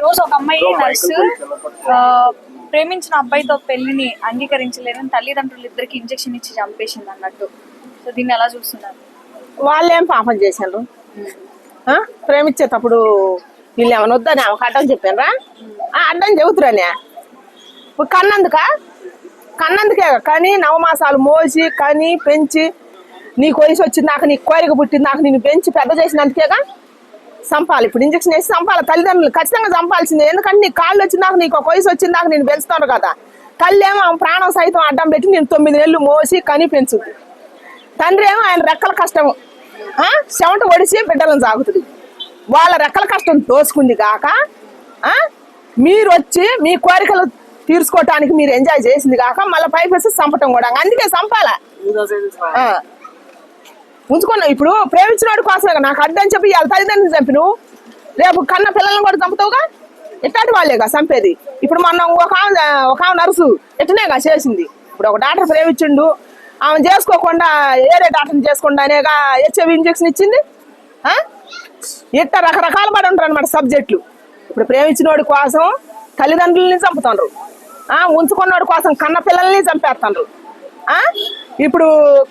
రోజు ఒక అమ్మాయి నర్సు ఆ, ప్రేమించిన అబ్బాయితో పెళ్ళిని అంగీకరించలేదని తల్లిదండ్రులు ఇద్దరికి ఇంజెక్షన్ ఇచ్చి చంపేసింది అన్నట్టు. సో దీన్ని ఎలా చూస్తున్నారు? వాళ్ళేం పాపం చేశారు? ఆ? ప్రేమించేటప్పుడు వీళ్ళు ఏమైనా వద్దని ఆమెకు అడ్డం చెప్పారా అడ్డం చెబుతురానే. ఇప్పుడు కన్నందుక? కన్నందుకే కానీ నవమాసాలు మోసి కని పెంచి నీకు వయసు వచ్చింది నాకు నీకు కోరిక పుట్టింది నాకు నేను పెంచి పెద్ద చేసినందుకేగా? చంపాలి ఇప్పుడు ఇంజక్షన్ వేసి చంపాలి తల్లిదండ్రులు ఖచ్చితంగా చంపాల్సిందే ఎందుకంటే నీకు కాళ్ళు వచ్చి నాకు ఒక వయసు వచ్చింది నాకు నేను పెంచుతాను కదా. తల్లి ఏమో ఆమె ప్రాణం సైతం అడ్డం పెట్టి నేను తొమ్మిది నెలలు మోసి కని పెంచుద్ది తండ్రి ఏమో ఆయన రెక్కల కష్టం ఆ? చెమట ఒడిసి బిడ్డలను సాగుతుంది. వాళ్ళ రెక్కల కష్టం తోసుకుంది కాక ఆ? మీరు వచ్చి మీ కోరికలు తీర్చుకోవటానికి మీరు ఎంజాయ్ చేసింది కాక మళ్ళీ పైపేసి చంపటం కూడా. అందుకే చంపాలా. ఉంచుకున్నావు ఇప్పుడు ప్రేమించినోడి కోసమే నాకు అడ్డని చెప్పి వాళ్ళ తల్లిదండ్రులు చంపి నువ్వు రేపు కన్న పిల్లల్ని కూడా చంపుతావుగా? ఇట్లాంటి వాళ్ళేగా చంపేది? ఇప్పుడు మొన్న ఒక ఆమె ఒక ఆమె నర్సు ఎట్టనేగా చేసింది. ఇప్పుడు ఒక డాక్టర్ ప్రేమించిండు. ఆమె చేసుకోకుండా ఏరే డాక్టర్ని చేసుకోకుండా అనేగా హెచ్ఐవి ఇంజక్షన్ ఇచ్చింది. ఆ? ఇట్ట రకరకాల పడి ఉంటారు అనమాట సబ్జెక్టులు. ఇప్పుడు ప్రేమించినోడి కోసం తల్లిదండ్రులని చంపుతాండ్రు. ఆ, ఉంచుకున్నోడి కోసం కన్న పిల్లల్ని చంపేస్తాండ్రు. ఇప్పుడు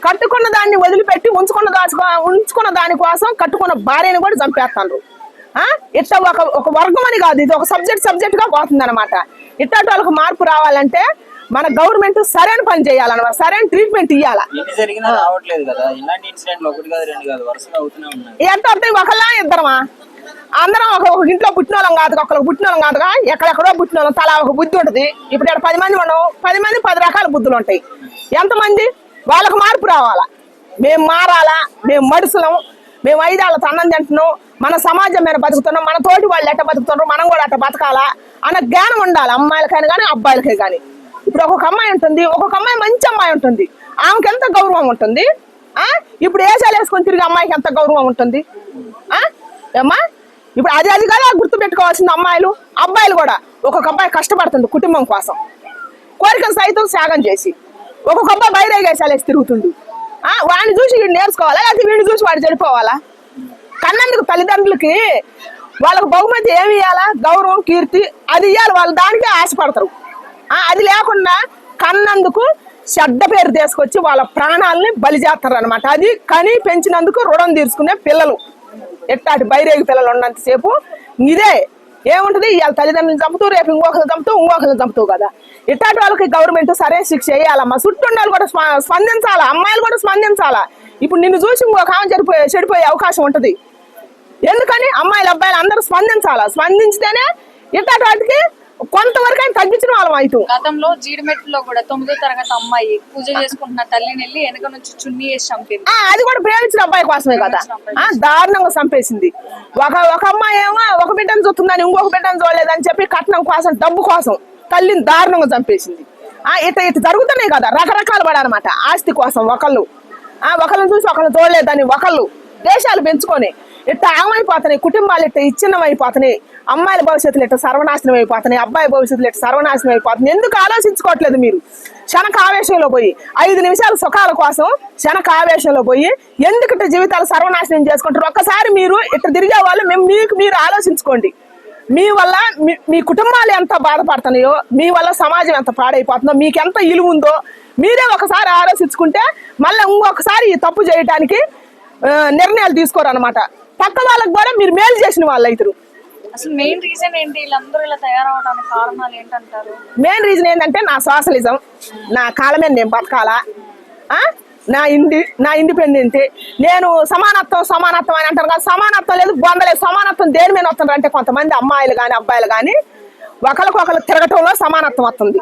కట్టుకున్న దాన్ని వదిలిపెట్టి ఉంచుకున్న దాచుకో ఉంచుకున్న దాని కోసం కట్టుకున్న భార్యని కూడా చంపేస్తాండ్రు. ఆ? ఇట్లా ఒక ఒక వర్గం అని కాదు ఇది ఒక సబ్జెక్ట్ సబ్జెక్ట్గా పోతుంది అనమాట ఇట్లాంటి వాళ్ళకి మార్పు రావాలంటే మన గవర్నమెంట్ సరైన పని చేయాలన్నమాట సరైన ట్రీట్మెంట్ ఇవ్వాలా ఎంత అవుతాయి? ఒకళ్ళ ఇద్దరమా? అందరం ఒక ఒక ఇంట్లో పుట్టిన వాళ్ళం కాదు ఒకరికి పుట్టిన వాళ్ళం కాదుగా. ఎక్కడెక్కడో పుట్టిన వాళ్ళం తలా ఒక బుద్ధి ఉంటుంది. ఇప్పుడు ఇక్కడ పది మంది మనం పది మంది పది రకాల బుద్ధులు ఉంటాయి. ఎంతమంది? వాళ్ళకు మార్పు రావాలా? మేము మారాలా? మేము మడుసులం? మేము ఐదాళ్ళతో అన్నం తింటున్నాం. మన సమాజం మీద బతుకుతున్నాం. మన తోటి వాళ్ళు ఎట్ట బతుకుతున్నారు మనం కూడా అట్ట బతకాలా? అన్న జ్ఞానం ఉండాలి. అమ్మాయిలకైనా కానీ అబ్బాయిలకే కానీ ఇప్పుడు ఒక్కొక్క అమ్మాయి ఉంటుంది. ఒక్కొక్క అమ్మాయి మంచి అమ్మాయి ఉంటుంది. ఆమెకి ఎంత గౌరవం ఉంటుంది? ఇప్పుడు ఏసాలు వేసుకొని తిరిగి అమ్మాయికి ఎంత గౌరవం ఉంటుంది? ఆ? ఏమ్మా? ఇప్పుడు అది అది కదా గుర్తు పెట్టుకోవాల్సింది అమ్మాయిలు అబ్బాయిలు కూడా. ఒక్కొక్క అబ్బాయి కష్టపడుతుంది కుటుంబం కోసం. కోరికలు సైతం త్యాగం చేసి. ఒక్కొక్క అబ్బాయి బయట వేసాలేసి తిరుగుతుండు వాడిని చూసి వీడు నేర్చుకోవాలా? లేకపోతే వీడిని చూసి వాడు చెడిపోవాలా? కన్నందుకు తల్లిదండ్రులకి వాళ్ళకు బహుమతి ఏమి ఇవ్వాలా గౌరవం కీర్తి అది ఇవ్వాలి వాళ్ళు దానికే ఆశపడతారు. అది లేకుండా కన్నందుకు చెడ్డ పేరు తీసుకొచ్చి వాళ్ళ ప్రాణాలని బలి చేస్తారు అనమాట అది కని పెంచినందుకు రుణం తీర్చుకునే పిల్లలు. ఎట్టాటి బైరేగి పిల్లలు ఉన్నంతసేపు ఇదే ఏముంటది? వాళ్ళ తల్లిదండ్రులు చంపుతూ రేపు ఇంకొకరు చంపుతూ ఇంకొకరు చంపుతూ కదా. ఇట్లాంటి వాళ్ళకి గవర్నమెంట్ సరైన శిక్ష వేయాలమ్మా చుట్టూ వాళ్ళు కూడా స్ప- స్పందించాలా? అమ్మాయిలు కూడా స్పందించాలా? ఇప్పుడు నిన్ను చూసి ఇంకొక ఆమె చెడిపోయే చెడిపోయే అవకాశం ఉంటుంది. ఎందుకని? అమ్మాయిలు అబ్బాయిలు అందరూ స్పందించాలా? స్పందించితేనే ఇట్లాంటి వాటికి కొంతవరకు అయినా తగ్గించిన వాళ్ళం అవుతాం గతంలో జీడిమెట్లో కూడా తొమ్మిదో తరగతి అమ్మాయి పూజ చేసుకుంటున్న తల్లిని వెళ్ళి వెనక నుంచి చున్నీ వేసి చంపింది. అది కూడా ప్రేమించిన అబ్బాయి కోసమే కదా. దారుణంగా చంపేసింది. ఒక ఒక అమ్మాయి ఏమో ఒక బిడ్డను చూస్తుందని ఇంకొక బిడ్డను చూడలేదని చెప్పి కట్నం కోసం డబ్బు కోసం తల్లిని దారుణంగా చంపేసింది. ఆ ఇట్లా ఇట్లా జరుగుతున్నాయి కదా. రకరకాల పడనమాట ఆస్తి కోసం ఒకళ్ళు. ఆ ఒకళ్ళని చూసి ఒకళ్ళు చూడలేదని ఒకళ్ళు దేశాలు పెంచుకొని ఇట్లా ఆమైపోతున్నాయి కుటుంబాలు ఇట్లా ఇచ్చిన్నం అయిపోతున్నాయి అమ్మాయిల భవిష్యత్తులు ఇట్లా సర్వనాశనం అయిపోతున్నాయి అబ్బాయి భవిష్యత్తులు ఇట్లా సర్వనాశనం అయిపోతుంది ఎందుకు ఆలోచించుకోవట్లేదు మీరు? క్షణక ఆవేశంలో పోయి ఐదు నిమిషాల సుఖాల కోసం క్షణక ఆవేశంలో పోయి ఎందుకు ఇట్లా జీవితాలు సర్వనాశనం చేసుకుంటారు? ఒక్కసారి మీరు ఇట్లా తిరిగే వాళ్ళు మేము మీకు మీరు ఆలోచించుకోండి. మీ వల్ల మీ- మీ కుటుంబాలు ఎంత బాధపడుతున్నాయో మీ వల్ల సమాజం ఎంత పాడైపోతుందో మీకు ఎంత ఇలువ ఉందో మీరే ఒకసారి ఆలోచించుకుంటే మళ్ళీ ఇంకొకసారి ఈ తప్పు చేయడానికి నిర్ణయాలు తీసుకోరు అనమాట పక్క వాళ్ళకి కూడా మీరు మేలు చేసిన వాళ్ళు అవుతారు అసలు మెయిన్ రీజన్ ఏంటి? వీళ్ళందరూ ఇలా తయారవడానికి కారణాలు ఏంటంటారు? మెయిన్ రీజన్ ఏంటంటే నా సోషలిజం. నా కాళ్ళ మీద నేను బతకాలా? ఆ? నా ఇండి నా ఇండిపెండెంట్. నేను సమానత్వం సమానత్వం అని అంటారు కదా సమానత్వం లేదు బొందలేదు. సమానత్వం దేని మీద వస్తుంది అంటే కొంతమంది అమ్మాయిలు కానీ అబ్బాయిలు కానీ ఒకరికొకరు తిరగటంలో సమానత్వం వస్తుంది.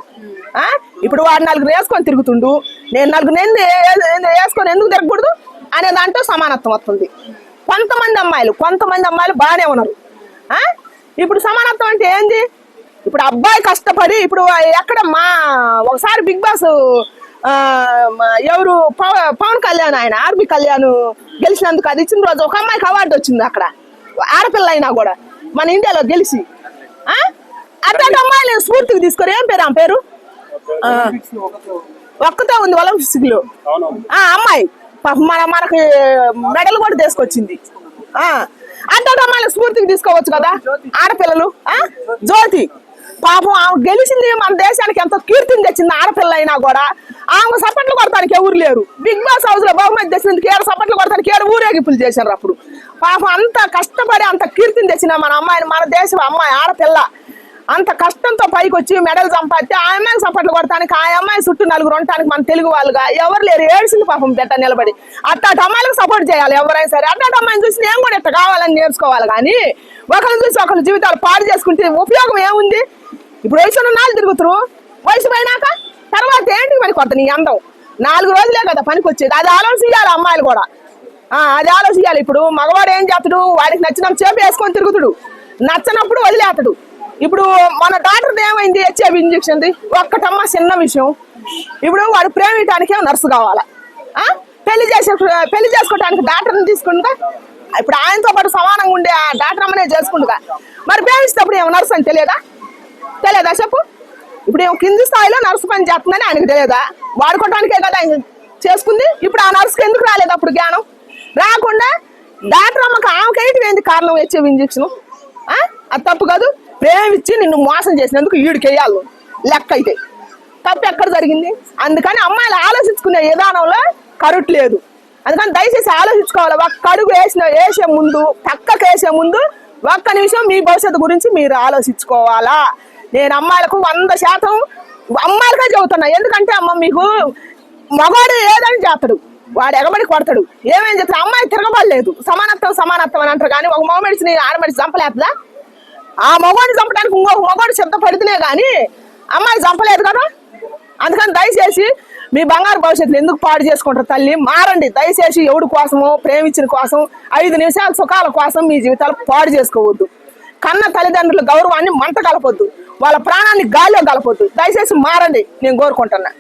ఆ? ఇప్పుడు వాడు నలుగురు వేసుకొని తిరుగుతుండు. నేను నలుగురు ఎందు వేసుకొని ఎందుకు తిరగకూడదు? అనే దాంట్లో సమానత్వం వస్తుంది. కొంతమంది అమ్మాయిలు కొంతమంది అమ్మాయిలు బాగానే ఉన్నారు. ఆ? ఇప్పుడు సమానత్వం అంటే ఏంది? ఇప్పుడు అబ్బాయి కష్టపడి ఇప్పుడు ఎక్కడ మా ఒకసారి బిగ్ బాస్ ఆ, ఎవరు? పవ- పవన్ కళ్యాణ్ ఆయన ఆర్బి కళ్యాణ్ గెలిచినందుకు అది ఇచ్చిన రోజు ఒక అమ్మాయికి అవార్డు వచ్చింది అక్కడ. ఆడపిల్ల అయినా కూడా మన ఇండియాలో గెలిచి. ఆ? అట్లాంటి అమ్మాయిని స్ఫూర్తికి తీసుకొని ఏం పేరు? ఆమె పేరు? ఆ, ఒక్కతే ఉంది ఒలింపిక్స్లో ఆ అమ్మాయి. మన మనకి మెడల్ కూడా తీసుకొచ్చింది. ఆ. అట్లాంటి స్ఫూర్తికి తీసుకోవచ్చు కదా? ఆడపిల్లలు జ్యోతి. పాపం ఆమె గెలిచింది మన దేశానికి ఎంతో కీర్తిని తెచ్చింది ఆడపిల్ల అయినా కూడా. ఆమె సపట్లు కొడతానికి ఎవరు లేరు. బిగ్ బాస్ హౌస్లో బహుమతి తెచ్చినందుకు ఏడు సపట్లు కొడతానికి ఏడు ఊరేగింపులు చేశారు అప్పుడు. పాపం అంత కష్టపడి అంత కీర్తిని తెచ్చిన మన అమ్మాయిని మన దేశం అమ్మాయి ఆడపిల్ల. అంత కష్టంతో పైకి వచ్చి మెడల్ సంపాదితే ఆ అమ్మాయికి సపోర్ట్లు కొడటానికి ఆ అమ్మాయి చుట్టూ నలుగురు ఉండటానికి మన తెలుగు వాళ్ళుగా ఎవరు లేరు. ఏడ్చింది పాపం పెట్ట నిలబడి. అట్టాటి అమ్మాయిలకు సపోర్ట్ చేయాలి ఎవరైనా సరే. అట్టాటి అమ్మాయిని చూసి నేను కూడా ఇట్లా కావాలని నేర్చుకోవాలి కానీ ఒకరిని చూసి ఒకరి జీవితాలు పాడు చేసుకుంటే ఉపయోగం ఏముంది? ఇప్పుడు వయసు ఉన్న నాలుగు తిరుగుతురు. వయసు పోయినాక తర్వాత ఏంటి పనికి కొత్త నీ అందం? నాలుగు రోజులే కదా పనికి వచ్చేది. అది ఆలోచించాలి అమ్మాయిలు కూడా. అది ఆలోచించాలి. ఇప్పుడు మగవాడు ఏం చేస్తాడు? వాడికి నచ్చిన చేప వేసుకొని తిరుగుతుడు. నచ్చనప్పుడు వదిలేస్తాడు. ఇప్పుడు మన డాక్టర్ ఏమైంది? హెచ్ఐవి ఇంజక్షన్ ఒక్కటమ్మ చిన్న విషయం. ఇప్పుడు వాడు ప్రేమించడానికి నర్సు కావాలా? పెళ్ళి చేసే పెళ్ళి చేసుకోవటానికి డాక్టర్ని తీసుకుంటా ఇప్పుడు ఆయనతో పాటు సమానంగా ఉండే ఆ డాక్టర్ అమ్మనే చేసుకుంటుగా మరి ప్రేమిస్తే ఏమో నర్సు అని తెలియదా? తెలియదా చెప్పు. ఇప్పుడు ఏమో కింది స్థాయిలో నర్సు పని చేస్తుందని ఆయనకు తెలియదా? వాడుకోవటానికే కదా ఆయన చేసుకుంది. ఇప్పుడు ఆ నర్సుకి ఎందుకు రాలేదు అప్పుడు జ్ఞానం? రాకుండా డాక్టర్ అమ్మకి ఆమెకి ఏంటి ఏంది కారణం వచ్చే ఇంజక్షన్ అది తప్పు కాదు. ప్రేమించి నిన్ను మోసం చేసినందుకు ఈడికి వేయాలి లెక్క అయితే తప్పు ఎక్కడ జరిగింది? అందుకని అమ్మాయిలు ఆలోచించుకునే విధానంలో కరుట్ లేదు. అందుకని దయచేసి ఆలోచించుకోవాలి. ఒక్క అడుగు వేసిన వేసే ముందు పక్కకు వేసే ముందు ఒక్క నిమిషం మీ భవిష్యత్తు గురించి మీరు ఆలోచించుకోవాలా? నేను అమ్మాయిలకు వంద శాతం అమ్మాయిలకే చెబుతున్నా. ఎందుకంటే అమ్మ మీకు మగవాడు ఏదని చేస్తాడు. వాడు ఎగబడి కొడతాడు. ఏమేం చెప్తాడు అమ్మాయి తిరగబడలేదు. సమానత్వం సమానత్వం అని అంటారు. కానీ ఒక మగమడిచిని ఆడమడిచి చంపలేదా ఆ మగవాడిని చంపడానికి ఇంకొక మగవాడు శబ్ద పడితేనే కానీ అమ్మాయి చంపలేదు కదా? అందుకని దయచేసి మీ బంగారు భవిష్యత్తుని ఎందుకు పాడు చేసుకుంటారు తల్లి? మారండి. దయచేసి ఎవడి కోసమో ప్రేమించిన కోసం ఐదు నిమిషాల సుఖాల కోసం మీ జీవితాలు పాడు చేసుకోవద్దు. కన్న తల్లిదండ్రుల గౌరవాన్ని మంట కలపొద్దు. వాళ్ళ ప్రాణాన్ని గాలిలో కలపొద్దు. దయచేసి మారండి. నేను కోరుకుంటున్నా.